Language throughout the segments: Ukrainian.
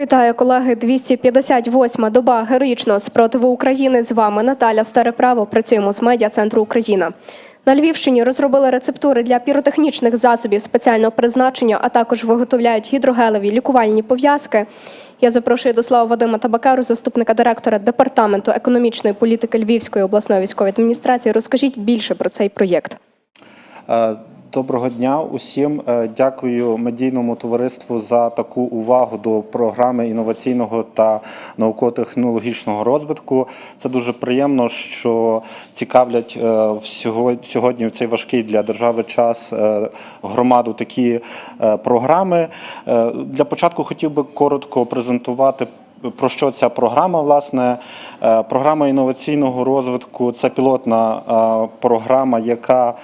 Вітаю, колеги. 258-ма доба героїчного спротиву України. З вами Наталя Стареправо. Працюємо з медіа центру Україна. На Львівщині розробили рецептури для піротехнічних засобів спеціального призначення, а також виготовляють гідрогелеві лікувальні пов'язки. Я запрошую до слова Вадима Табакару, заступника директора департаменту економічної політики Львівської обласної військової адміністрації. Розкажіть більше про цей проєкт. Доброго дня усім. Е, Дякую медійному товариству за таку увагу до програми інноваційного та науково-технологічного розвитку. Це дуже приємно, що цікавлять е, сьогодні в цей важкий для держави час е, громаду такі програми. Для початку хотів би коротко презентувати. Про що ця програма? Власне, програма інноваційного розвитку це пілотна програма, яка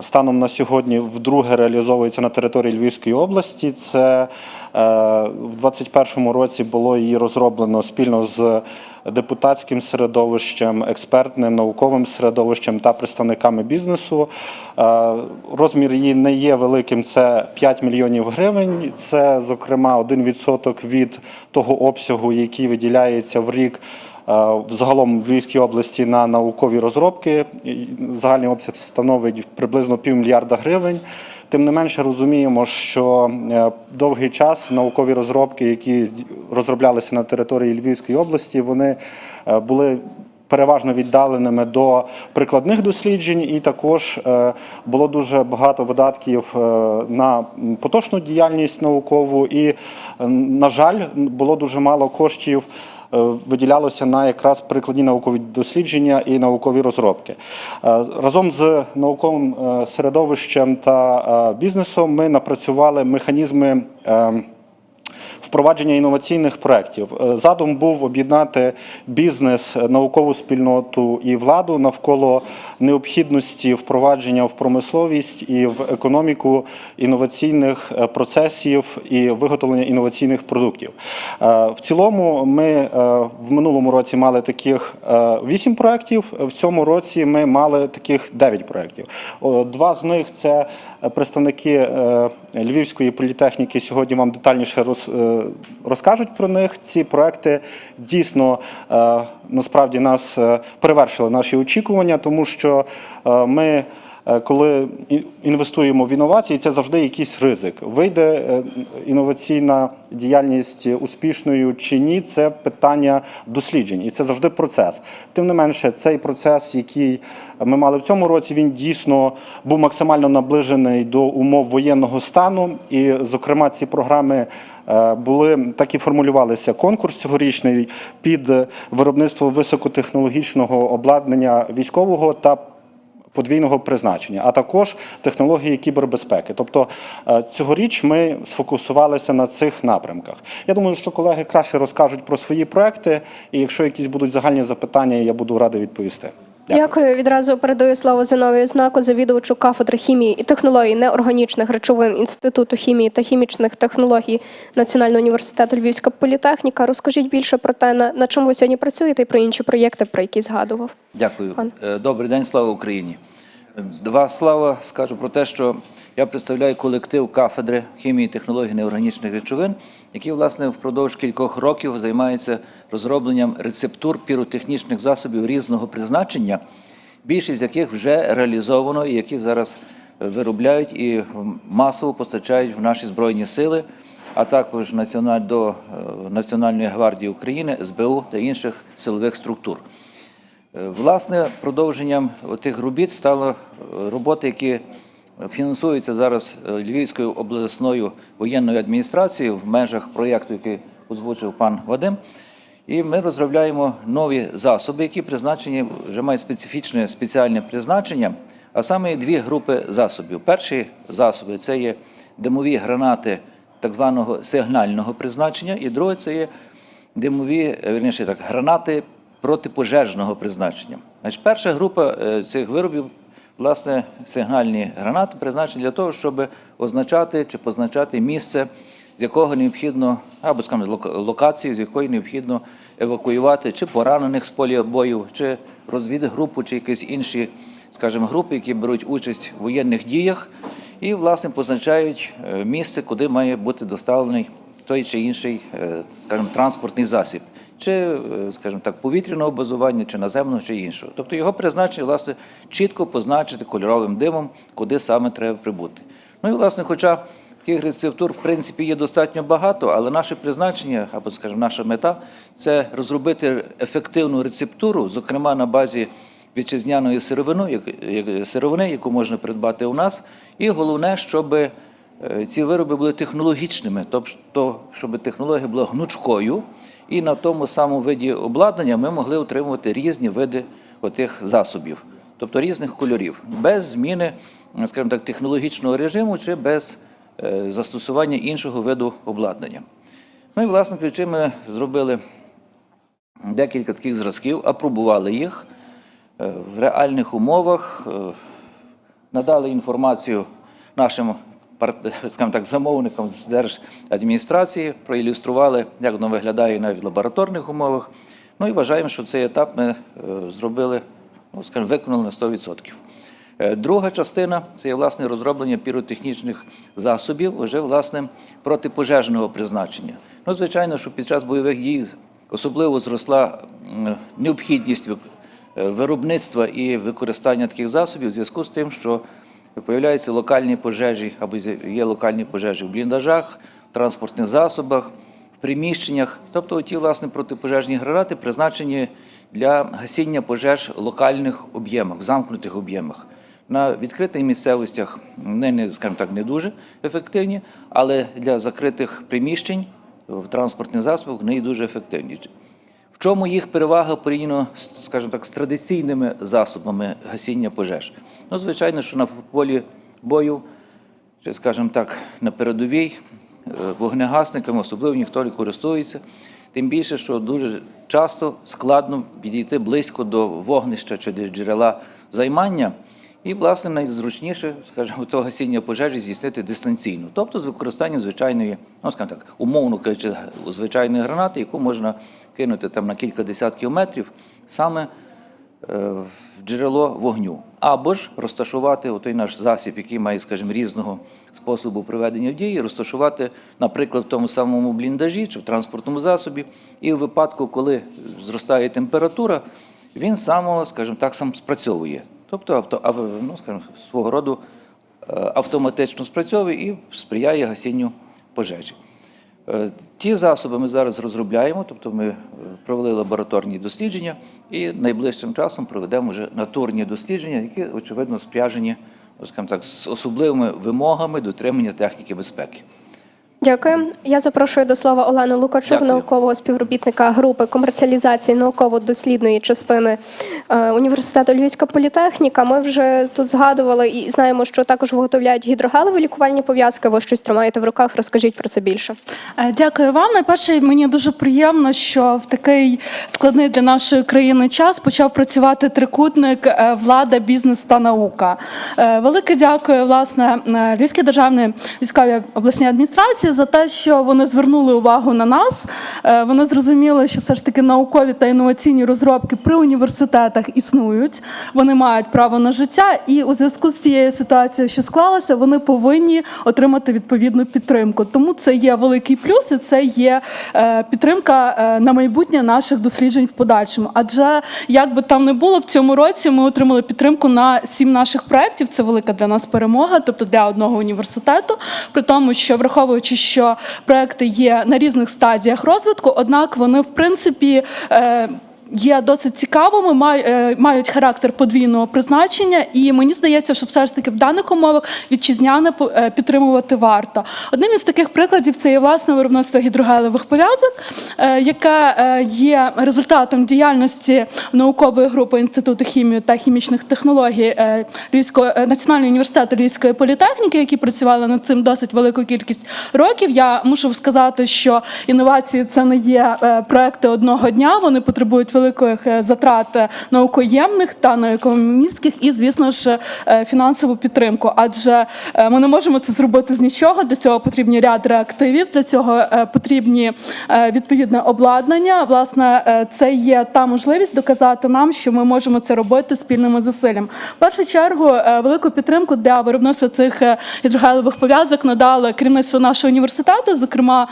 станом на сьогодні вдруге реалізовується на території Львівської області. Це е, в 2021 році було її розроблено спільно з депутатським середовищем, експертним науковим середовищем та представниками бізнесу. Е, Розмір її не є великим, це 5 мільйонів гривень. Це, зокрема, 1% від того обсягу, який виділяється в рік. Е, Взагалом в Львівській області на наукові розробки загальний обсяг становить приблизно півмільярда гривень. Тим не менше розуміємо, що е, довгий час наукові розробки, які розроблялися на території Львівської області, вони е, були переважно віддаленими до прикладних досліджень, і також було дуже багато видатків на поточну діяльність наукову, і, на жаль, було дуже мало коштів. Е, Виділялося на якраз прикладні наукові дослідження і наукові розробки. Е, Разом з науковим е, середовищем та бізнесом ми напрацювали механізми. Впровадження інноваційних проєктів. Е, Задум був об'єднати бізнес, е, наукову спільноту і владу навколо необхідності впровадження в промисловість і в економіку інноваційних е, процесів і виготовлення інноваційних продуктів. В цілому ми в минулому році мали таких вісім проєктів. В цьому році ми мали таких дев'ять проєктів. Два з них це представники Львівської політехніки. Сьогодні вам детальніше роз, розкажуть про них. Ці проекти дійсно е, насправді нас е, перевершили наші очікування, тому що е, ми. Е, Коли інвестуємо в інновації, це завжди якийсь ризик. Вийде е, інноваційна діяльність успішною чи ні, це питання досліджень, і це завжди процес. Тим не менше, цей процес, який ми мали в цьому році, він дійсно був максимально наближений до умов воєнного стану. І, зокрема, ці програми е, були так і формулювалися. Конкурс цьогорічний під виробництво високотехнологічного обладнання військового та подвійного призначення, а також технології кібербезпеки. Тобто е, цьогоріч ми сфокусувалися на цих напрямках. Я думаю, що колеги краще розкажуть про свої проекти, і якщо якісь будуть загальні запитання, я буду радий відповісти. Дякую. Відразу передаю слово Зиновію знаку, завідувачу кафедри хімії і технологій неорганічних речовин Інституту хімії та хімічних технологій Національного університету Львівська політехніка. Розкажіть більше про те, на, на чому ви сьогодні працюєте, і про інші проєкти, про які згадував. Дякую. Пан. Е, Добрий день, слава Україні. Два слова скажу про те, що я представляю колектив кафедри хімії, технологій неорганічних речовин, який, власне, впродовж кількох років займається розробленням рецептур піротехнічних засобів різного призначення, більшість з яких вже реалізовано і які зараз е, виробляють і масово постачають в наші збройні сили, а також до е, Національної гвардії України, СБУ та інших силових структур. Е, Власне, продовженням тих робіт стало е, роботи, які фінансуються зараз е, Львівською обласною воєнною адміністрацією в межах проєкту, який озвучив пан Вадим. І ми розробляємо нові засоби, які призначені вже мають специфічне спеціальне призначення, а саме дві групи засобів. Перші засоби це є димові гранати так званого сигнального призначення, і друге це є димові, е, вірніше так, гранати протипожежного призначення. Значить, перша група е, цих виробів, власне, сигнальні гранати, призначені для того, щоб означати чи позначати місце, з якого необхідно, або скажімо, лока- локацію, з якої необхідно евакуювати чи поранених з поля бою, чи розвідгрупу, чи якісь інші, скажімо, групи, які беруть участь в воєнних діях, і, власне, позначають е, місце, куди має бути доставлений той чи інший, е, скажімо, транспортний засіб, чи, е, скажімо так, повітряного базування, чи наземного, чи іншого. Тобто його призначення, власне, чітко позначити кольоровим димом, куди саме треба прибути. Ну і, власне, хоча таких рецептур, в принципі, є достатньо багато, але наше призначення, або, скажімо, наша мета це розробити ефективну рецептуру, зокрема на базі вітчизняної сировини, як- як- сировини, яку можна придбати у нас. І головне, щоб е, ці вироби були технологічними, тобто, щоб технологія була гнучкою, і на тому самому виді обладнання ми могли отримувати різні види отих засобів, тобто різних кольорів, без зміни, скажімо так, технологічного режиму чи без е, застосування іншого виду обладнання. Ну і, власне кажучи, ми зробили декілька таких зразків, апробували їх е, в реальних умовах, е, надали інформацію нашим скажімо так, замовникам з держадміністрації, проілюстрували, як воно виглядає навіть в лабораторних умовах. Ну і вважаємо, що цей етап ми е, зробили, ну, скажімо, виконали на 100%. Е, Друга частина це є власне розроблення піротехнічних засобів, вже власне протипожежного призначення. Ну, звичайно, що під час бойових дій особливо зросла необхідність е, виробництва і використання таких засобів в зв'язку з тим, що появляються локальні пожежі або є локальні пожежі в бліндажах, в транспортних засобах, в приміщеннях. Тобто ті власне протипожежні гранати призначені для гасіння пожеж в локальних об'ємах, в замкнутих об'ємах. На відкритих місцевостях вони не, скажімо так, не дуже ефективні, але для закритих приміщень в транспортних засобах вони дуже ефективні. В чому їх перевага порівняно, скажімо так, з традиційними засобами гасіння пожеж? Ну, звичайно, що на полі бою, чи, скажімо так, на передовій е, вогнегасниками особливо ніхто не користується. Тим більше, що дуже часто складно підійти близько до вогнища чи до джерела займання. І, власне, найзручніше, скажімо, то гасіння пожежі здійснити дистанційно, тобто з використанням звичайної, ну скажімо так, умовно кажучи, звичайної гранати, яку можна кинути там на кілька десятків метрів саме е, в джерело вогню, або ж розташувати той наш засіб, який має, скажімо, різного способу проведення в дії, розташувати, наприклад, в тому самому бліндажі чи в транспортному засобі, і в випадку, коли зростає температура, він само, скажімо так, сам спрацьовує. Тобто авто, ав- ну, скажімо, свого роду е, автоматично спрацьовує і сприяє гасінню пожежі. Е, Ті засоби ми зараз розробляємо, тобто ми е, провели лабораторні дослідження і найближчим часом проведемо вже натурні дослідження, які, очевидно, спряжені ну, так, з особливими вимогами дотримання техніки безпеки. Дякую. Я запрошую до слова Олену Лукачук, Дякую. наукового співробітника групи комерціалізації науково-дослідної частини е, університету Львівська політехніка. Ми вже тут згадували і знаємо, що також виготовляють гідрогелеві лікувальні пов'язки. Ви щось тримаєте в руках. Розкажіть про це більше. Е, Дякую вам. Найперше, мені дуже приємно, що в такий складний для нашої країни час почав працювати трикутник е, влада, бізнес та наука. Велике дякую, власне, Львівській державній військовій обласній адміністрації за те, що вони звернули увагу на нас. Е, Вони зрозуміли, що все ж таки наукові та інноваційні розробки при університетах існують. Вони мають право на життя, і у зв'язку з тією ситуацією, що склалася, вони повинні отримати відповідну підтримку. Тому це є великий плюс, і це є е, підтримка е, на майбутнє наших досліджень в подальшому. Адже як би там не було, в цьому році ми отримали підтримку на сім наших проєктів. Це велика для нас перемога, тобто для одного університету. При тому, що враховуючи, що проекти є на різних стадіях розвитку, однак вони в принципі. Є досить цікавими, е, мають характер подвійного призначення, і мені здається, що все ж таки в даних умовах вітчизняне е, підтримувати варто. Одним із таких прикладів це є власне виробництво гідрогелевих пов'язок, е, яке є результатом діяльності наукової групи Інституту хімії та хімічних технологій Львівського національного університету Львівської політехніки, які працювали над цим досить велику кількість років. Я мушу сказати, що інновації це не є проекти одного дня, вони потребують великих е, затрат е, наукоємних та наукомістських, і, звісно ж, е, фінансову підтримку. Адже ми не можемо це зробити з нічого. Для цього потрібні ряд реактивів, для цього потрібні відповідне обладнання. Власне, це є та можливість доказати нам, що ми можемо це робити спільними зусиллями. В першу чергу велику підтримку для виробництва цих гідрогелевих пов'язок надали керівництво нашого університету, зокрема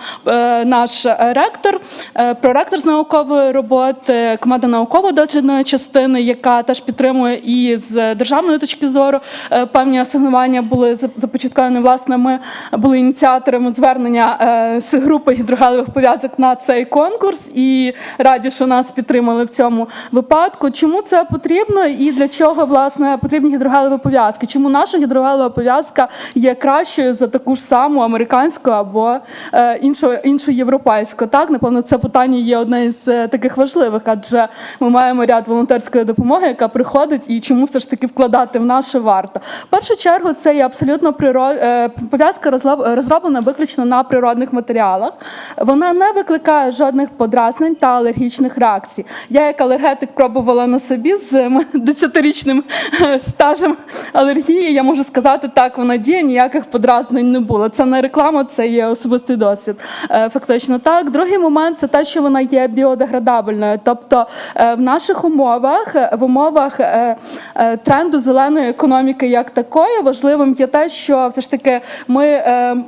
наш ректор, проректор з наукової роботи, команда науково-дослідної частини, яка теж підтримує і з державної точки зору е, певні асигнування були зап- започатковані. Власне, ми були ініціаторами звернення е, групи гідрогелевих пов'язок на цей конкурс і раді, що нас підтримали в цьому випадку. Чому це потрібно і для чого власне потрібні гідрогелеві пов'язки? Чому наша гідрогелева пов'язка є кращою за таку ж саму американську або е, іншу, іншу європейську? Так, напевно, це питання є одне із таких важливих, адже ми маємо ряд волонтерської допомоги, яка приходить, і чому все ж таки вкладати в наше варто. В першу чергу це є абсолютно приро- е, пов'язка розроблена виключно на природних матеріалах. Вона не викликає жодних подразнень та алергічних реакцій. Я як алергетик пробувала на собі з м- 10-річним е, стажем алергії. Я можу сказати, так вона діє, ніяких подразнень не було. Це не реклама, це є особистий досвід. Е, Фактично так. Другий момент це те, що вона є біодеградабельною. Тобто е, в наших умовах, е, в умовах е, тренду зеленої економіки як такої, важливим є те, що все ж таки ми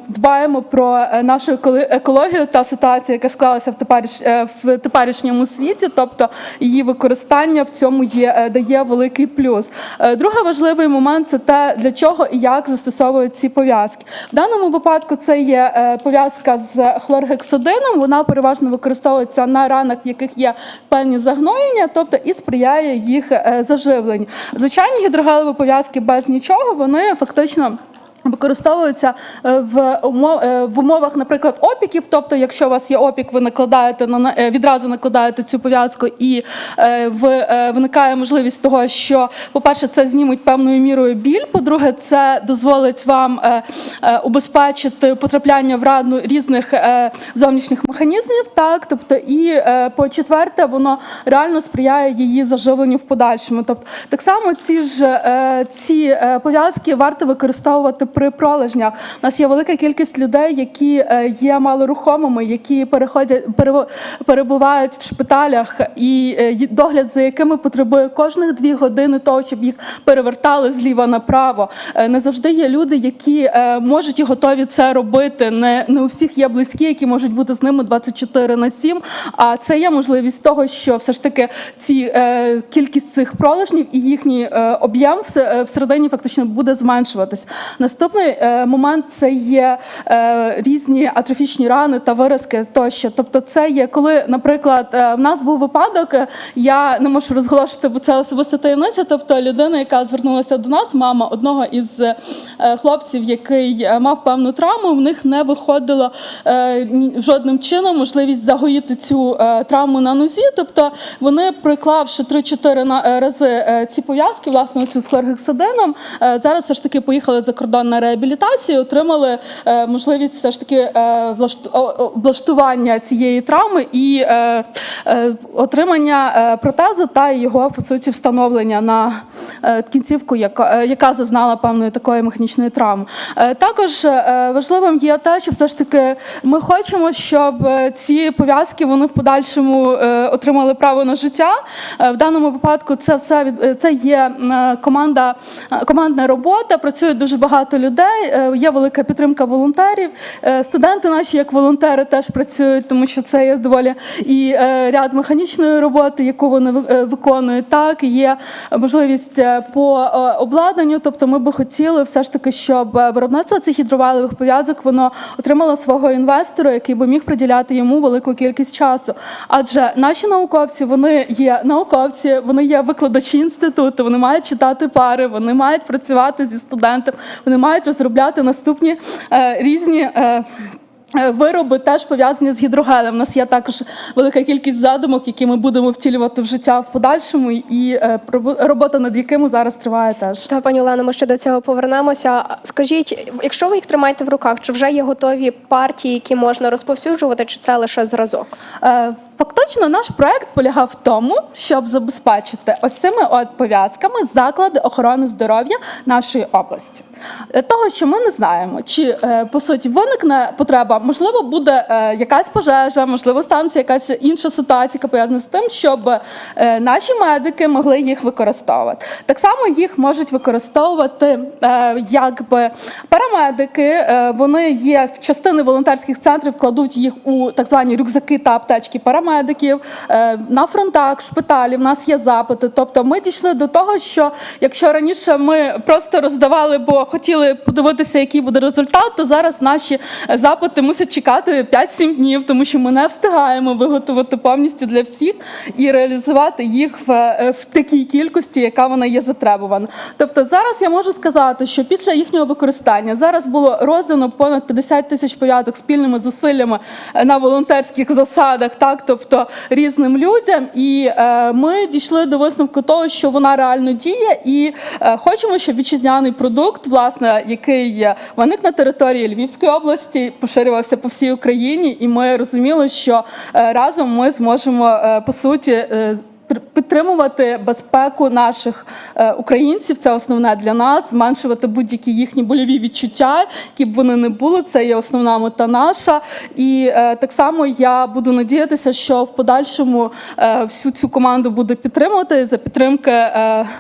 дбаємо про нашу екологію та ситуацію, яка склалася в теперіш в теперішньому світі, тобто її використання в цьому є дає великий плюс. Другий важливий момент це те, для чого і як застосовують ці пов'язки. В даному випадку це є пов'язка з хлоргексидином. Вона переважно використовується на ранах, в яких є певні загноєння, тобто і сприяє їх е, заживленню. Звичайні гідрогелеві пов'язки без нічого, вони фактично. Використовуються е, в е, в умовах, наприклад, опіків. Тобто, якщо у вас є опік, ви накладаєте на е, відразу накладаєте цю пов'язку, і в, виникає можливість того, що, по-перше, це знімуть певною мірою біль. По-друге, це дозволить вам убезпечити потрапляння в рану різних зовнішніх механізмів. Так, тобто, і е, по-четверте, воно реально сприяє її заживленню в подальшому. Тобто, так само ці ж ці пов'язки варто використовувати при пролежнях. У нас є велика кількість людей, які е, є малорухомими, які переходять перебувають в шпиталях, і е, догляд за якими потребує кожних дві години того, щоб їх перевертали зліва направо. Е, Не завжди є люди, які можуть і готові це робити. Не, не у всіх є близькі, які можуть бути з ними 24 на 7. А це є можливість того, що все ж таки ці кількість цих пролежнів і їхній об'єм всередині фактично буде зменшуватись. Наступний е, момент це є е, різні атрофічні рани та виразки тощо. Тобто, це є коли, наприклад, е, в нас був випадок, я не можу розголошувати, бо це особиста таємниця. Тобто, людина, яка звернулася до нас, мама одного із хлопців, який мав певну травму, в них не виходило жодним чином можливість загоїти цю травму на нозі. Тобто, вони приклавши 3-4 на- е, рази ці пов'язки, власне, цю з хлоргексидином, зараз все ж таки поїхали за кордон на реабілітацію, отримали е, можливість все ж таки е, облаштування цієї травми і е, отримання протезу та його по суті встановлення на кінцівку, яка, яка зазнала певної такої механічної травми. Також важливим є те, що все ж таки ми хочемо, щоб ці пов'язки вони в подальшому отримали право на життя. В даному випадку це все це є команда, командна робота. Працює дуже багато людей. Е, Є велика підтримка волонтерів. Е, Студенти наші як волонтери теж працюють, тому що це є доволі і е, ряд механічної роботи, яку вони виконують. Так є можливість по обладнанню. Тобто, ми би хотіли все ж таки, щоб виробництво цих гідровалових пов'язок воно отримало свого інвестора, який би міг приділяти йому велику кількість часу. Адже наші науковці вони є науковці, вони є викладачі інституту, вони мають читати пари, вони мають працювати зі студентом, вони мають розробляти наступні е, різні. Е, Е, Вироби теж пов'язані з гідрогелем. У нас є також велика кількість задумок, які ми будемо втілювати в життя в подальшому, і робота над якими зараз триває теж. Та пані Олено, ми ще до цього повернемося. Скажіть, якщо ви їх тримаєте в руках, чи вже є готові партії, які можна розповсюджувати, чи це лише зразок? Е, Фактично, наш проект полягав в тому, щоб забезпечити ось цими от пов'язками заклади охорони здоров'я нашої області. Для того, що ми не знаємо, чи е, по суті виникне потреба, можливо, буде е, якась пожежа, можливо, станеться якась інша ситуація, яка пов'язана з тим, щоб е, наші медики могли їх використовувати. Так само їх можуть використовувати е, якби парамедики. е, Вони є частини волонтерських центрів, кладуть їх у так звані рюкзаки та аптечки парамедиків е, на фронтах, шпиталі. В нас є запити. Тобто, ми дійшли до того, що якщо раніше ми просто роздавали, бо хотіли подивитися, який буде результат, то зараз наші запити мусять чекати 5-7 днів, тому що ми не встигаємо виготовити повністю для всіх і реалізувати їх в, е, в такій кількості, яка вона є затребувана. Тобто зараз я можу сказати, що після їхнього використання зараз було роздано понад 50 тисяч пов'язок спільними зусиллями е, на волонтерських засадах, так тобто різним людям. І е, ми дійшли до висновку того, що вона реально діє, і е, хочемо, щоб вітчизняний продукт, власне, який виник на території Львівської області, поширювався по всій Україні, і ми розуміли, що е, разом ми зможемо по суті. Підтримувати безпеку наших е, українців це основне для нас, зменшувати будь-які їхні больові відчуття, які б вони не були. Це є основна мета наша. І е, так само я буду надіятися, що в подальшому е, всю цю команду буду підтримувати за підтримки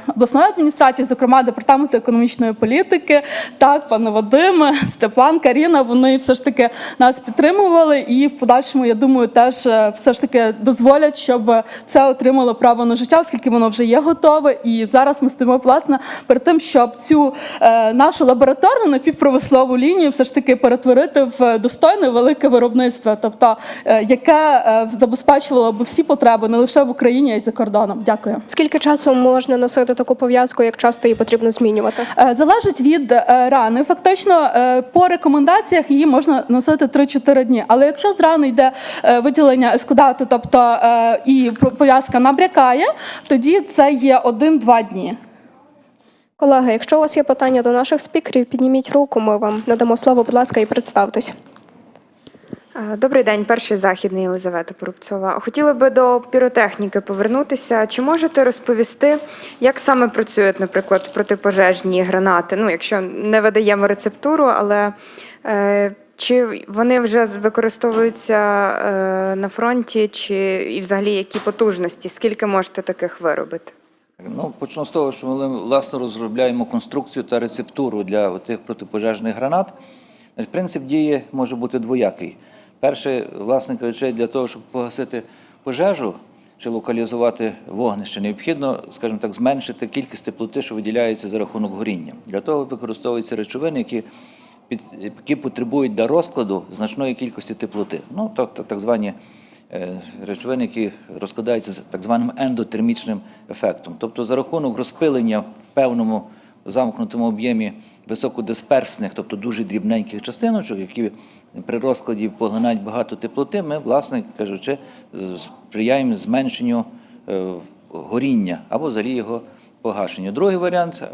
обласної адміністрації, зокрема департаменту економічної політики. Так, пане Вадиме, Степан, Каріна, вони все ж таки нас підтримували, і в подальшому, я думаю, теж все ж таки дозволять, щоб це отримало право на життя, оскільки воно вже є готове. І зараз ми стоїмо власне перед тим, щоб цю е, нашу лабораторну напівпромислову лінію все ж таки перетворити в достойне велике виробництво, тобто е, яке е, забезпечувало б всі потреби не лише в Україні, а й за кордоном. Дякую. Скільки часу можна носити таку пов'язку, як часто її потрібно змінювати? Е, Залежить від е, рани. Фактично, е, по рекомендаціях її можна носити 3-4 дні. Але якщо з рани йде е, виділення ескудату, тобто е, і пов'язка набрякає, тоді це є 1-2 дні. Колеги, якщо у вас є питання до наших спікерів, підніміть руку. Ми вам надамо слово, будь ласка, і представтесь. Добрий день, перший західний Єлизавета Порубцова. Хотіла би до піротехніки повернутися. Чи можете розповісти, як саме працюють, наприклад, протипожежні гранати? Ну, якщо не видаємо рецептуру, але е, чи вони вже використовуються е, на фронті, чи і взагалі які потужності? Скільки можете таких виробити? Ну, почну з того, що ми власне розробляємо конструкцію та рецептуру для тих протипожежних гранат. Принцип дії може бути двоякий. Перше, власне кажучи, для того, щоб погасити пожежу чи локалізувати вогнище, необхідно, скажімо так, зменшити кількість теплоти, що виділяється за рахунок горіння. Для того використовуються речовини, які які потребують для розкладу значної кількості теплоти. Ну, тобто так звані е, речовини, які розкладаються з так званим ендотермічним ефектом. Тобто за рахунок розпилення в певному замкнутому об'ємі високодисперсних, тобто дуже дрібненьких частиночок, які при розкладі поглинають багато теплоти, ми, власне кажучи, сприяємо зменшенню е, горіння або взагалі його погашенню. Другий варіант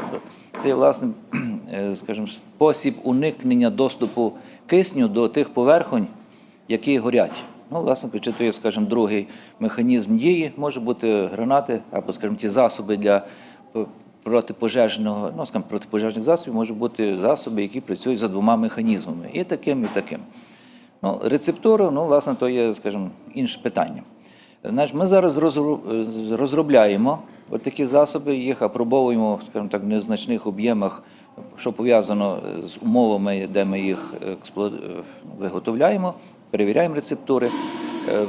це власне, скажімо, спосіб уникнення доступу кисню до тих поверхонь, які горять. Ну, власне кажучи, то є, скажімо, другий механізм дії. Може бути гранати або, скажімо, ті засоби для протипожежного, ну, скажімо, протипожежних засобів, може бути засоби, які працюють за двома механізмами, і таким, і таким. Ну, рецептура, ну, власне, то є, скажімо, інше питання. Значить, ми зараз розробляємо от такі засоби, їх апробовуємо, скажімо так, в незначних об'ємах, що пов'язано з умовами, де ми їх е, виготовляємо, перевіряємо рецептури. Е,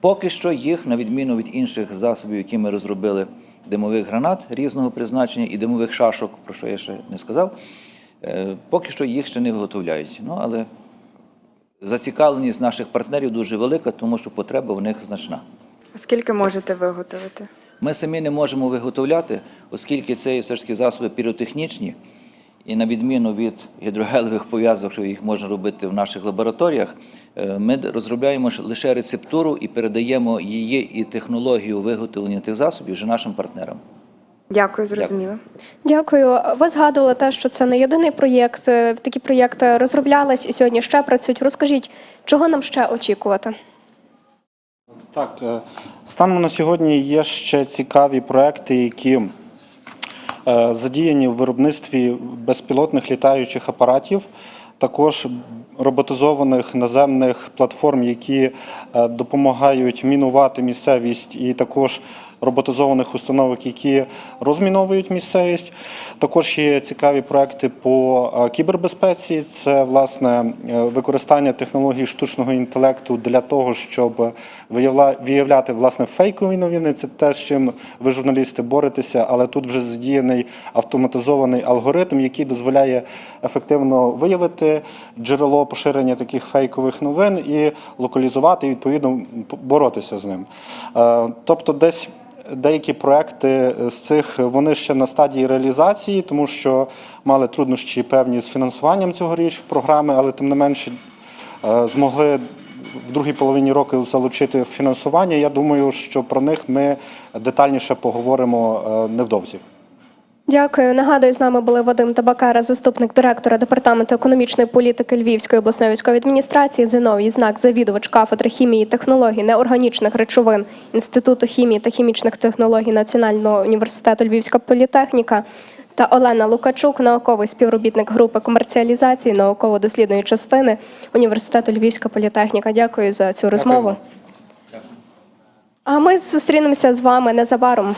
Поки що їх, на відміну від інших засобів, які ми розробили, димових гранат різного призначення і димових шашок, про що я ще не сказав, е, поки що їх ще не виготовляють. Ну, але зацікавленість наших партнерів дуже велика, тому що потреба в них значна. А скільки можете виготовити? Ми самі не можемо виготовляти, оскільки це все ж таки засоби піротехнічні, і на відміну від гідрогелевих пов'язок, що їх можна робити в наших лабораторіях, е, ми розробляємо лише рецептуру і передаємо її і технологію виготовлення тих засобів вже нашим партнерам. Дякую, зрозуміло. Дякую. Ви згадували те, що це не єдиний проєкт. Е, Такі проєкти розроблялись і сьогодні ще працюють. Розкажіть, чого нам ще очікувати? Так, е, станом на сьогодні є ще цікаві проекти, які задіяні в виробництві безпілотних літаючих апаратів, також роботизованих наземних платформ, які е, допомагають мінувати місцевість, і також роботизованих установок, які розміновують місцевість. Також є цікаві проекти по е, кібербезпеці. Це власне е, використання технологій штучного інтелекту для того, щоб виявля- виявляти власне фейкові новини. Це те, з чим ви, журналісти, боретеся, але тут вже задіяний автоматизований алгоритм, який дозволяє ефективно виявити джерело поширення таких фейкових новин і локалізувати відповідно боротися з ним. Е, Тобто, десь деякі проекти з цих вони ще на стадії реалізації, тому що мали труднощі певні з фінансуванням цьогоріч програми, але тим не менше е, змогли в другій половині року залучити фінансування. Я думаю, що про них ми детальніше поговоримо е, невдовзі. Дякую. Нагадую, з нами були Вадим Табакара, заступник директора департаменту економічної політики Львівської обласної військової адміністрації, Зиновій знак, завідувач кафедри хімії і технологій неорганічних речовин Інституту хімії та хімічних технологій Національного університету Львівська політехніка. Та Олена Лукачук, науковий співробітник групи комерціалізації науково-дослідної частини університету Львівська політехніка. Дякую за цю розмову. А ми зустрінемося з вами незабаром.